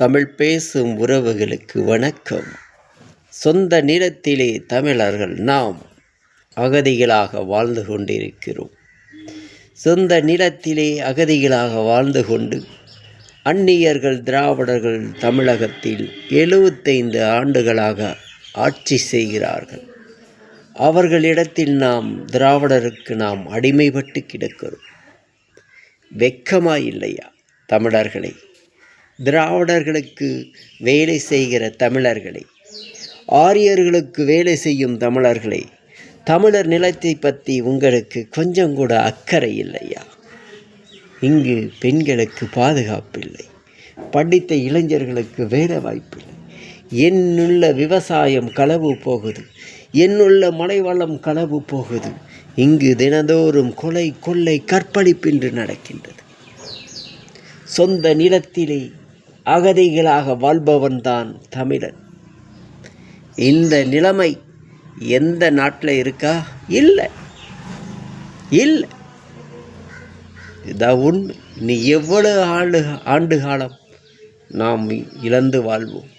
தமிழ் பேசும் உறவுகளுக்கு வணக்கம். சொந்த நிலத்திலே தமிழர்கள் நாம் அகதிகளாக வாழ்ந்து கொண்டிருக்கிறோம். சொந்த நிலத்திலே அகதிகளாக வாழ்ந்து கொண்டு அந்நியர்கள் திராவிடர்கள் தமிழகத்தில் எழுபத்தைந்து ஆண்டுகளாக ஆட்சி செய்கிறார்கள். அவர்களிடத்தில் நாம் திராவிடருக்கு நாம் அடிமைப்பட்டு கிடக்கிறோம். வெக்கமா இல்லையா தமிழர்களை? திராவிடர்களுக்கு வேலை செய்கிற தமிழர்களை ஆரியர்களுக்கு வேலை செய்யும் தமிழர்களை தமிழர் நிலத்தை பற்றி உங்களுக்கு கொஞ்சம் கூட அக்கறை இல்லையா? இங்கு பெண்களுக்கு பாதுகாப்பு இல்லை. படித்த இளைஞர்களுக்கு வேலை வாய்ப்பில்லை என்னுள்ள விவசாயம் களவு போகுது. என்னுள்ள மலைவளம் களவு போகுது. இங்கு தினந்தோறும் கொலை கொள்ளை கற்பழிப்பின்று நடக்கின்றது. சொந்த நிலத்திலே அகதிகளாக வாழ்பவன்தான் தமிழன். இந்த நிலைமை எந்த நாட்டில் இருக்கா? இல்லை. இல்லை. இதான் உண்மை. நீ எவ்வளவு ஆண்டு ஆண்டு காலம் நாம் இழந்து வாழ்வோம்.